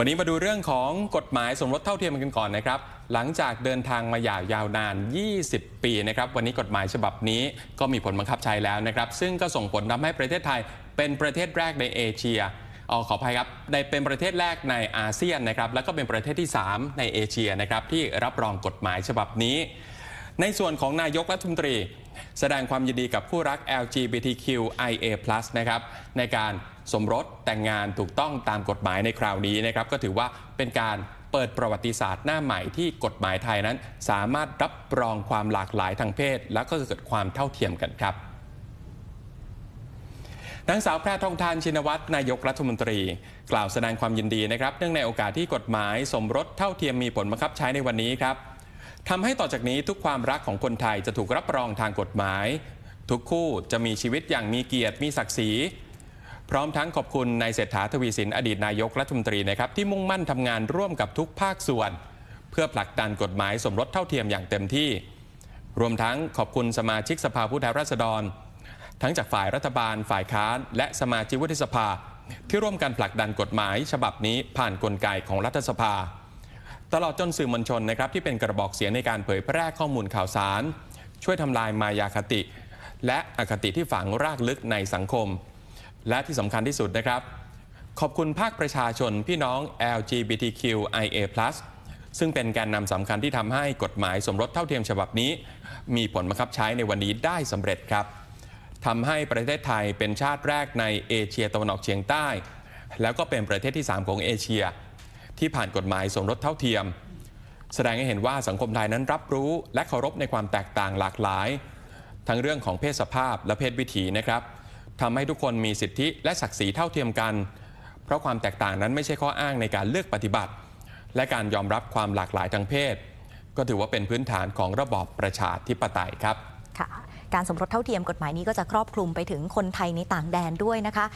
วันนี้มาดูเรื่องของกฎหมายสมรสเท่าเทียมกันก่อนนะครับ หลังจากเดินทางมาอย่างยาวนาน 20 ปีนะครับ วันนี้กฎหมายฉบับนี้ก็มีผลบังคับใช้แล้วนะครับ ซึ่งก็ส่งผลทำให้ประเทศไทยเป็นประเทศแรกในเอเชียเออขออภัยครับในเป็นประเทศแรกในอาเซียนนะครับ แล้วก็เป็นประเทศที่ 3 ในเอเชียนะครับที่รับรองกฎหมายฉบับนี้ ในส่วนของนายกรัฐมนตรี แสดงความยินดีกับคู่รัก LGBTQIA+ นะครับในการสมรสแต่งงานถูกต้องตามกฎหมายในคราวนี้นะครับก็ถือว่าเป็นการเปิดประวัติศาสตร์หน้าใหม่ที่กฎหมายไทยนั้น สามารถรับรองความหลากหลายทางเพศ และก็เกิดความเท่าเทียมกันครับนางสาวแพรทองทานชินวัตรนายกรัฐมนตรี กล่าวแสดงความยินดีนะครับ เนื่องในโอกาสที่กฎหมายสมรสเท่าเทียมมีผลบังคับใช้ในวันนี้ครับ ทำให้ต่อจากนี้ทุกความรักของคนไทยจะถูกรับรองทางกฎหมาย ทุกคู่จะมีชีวิตอย่างมีเกียรติมีศักดิ์ศรีพร้อมทั้งขอบคุณนายเศรษฐาทวีสินอดีตนายกรัฐมนตรีนะครับที่มุ่งมั่นทำงานร่วมกับทุกภาคส่วน เพื่อผลักดันกฎหมายสมรสเท่าเทียมอย่างเต็มที่ รวมทั้งขอบคุณสมาชิกสภาผู้แทนราษฎร ทั้งจากฝ่ายรัฐบาล ฝ่ายค้าน และสมาชิกวุฒิสภา ที่ร่วมกันผลักดันกฎหมาย ฉบับนี้ผ่านนกลไกของรัฐสภา ตลอดจนสื่อมวลชนนะครับที่เป็นกระบอกเสียงในการเผยแพร่ข้อมูลข่าวสาร ช่วยทำลายมายาคติ และอคติที่ฝังรากลึกในสังคม และที่สำคัญที่สุดนะครับ ขอบคุณภาคประชาชนพี่น้อง LGBTQIA+ ซึ่งเป็นแกนนำสำคัญที่ทำให้กฎหมายสมรสเท่าเทียมฉบับนี้ มีผลบังคับใช้ในวันนี้ได้สำเร็จครับทำให้ประเทศไทยเป็นชาติแรกในเอเชียตะวันออกเฉียงใต้ แล้วก็เป็นประเทศที่ 3 ของเอเชีย ที่ผ่านกฎหมายสมรสเท่าเทียม แสดงให้เห็นว่าสังคมไทยนั้นรับรู้และเคารพในความแตกต่างหลากหลาย ทั้งเรื่องของเพศสภาพและเพศวิถีนะครับทำให้ทุกคนมีสิทธิและศักดิ์ศรีเท่าเทียมกัน เพราะความแตกต่างนั้นไม่ใช่ข้ออ้างในการเลือกปฏิบัติ และการยอมรับความหลากหลายทางเพศ ก็ถือว่าเป็นพื้นฐานของระบอบประชาธิปไตยครับ ค่ะ การสมรสเท่าเทียมกฎหมายนี้ก็จะครอบคลุมไปถึงคนไทยในต่างแดนด้วยนะคะ